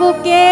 বুকে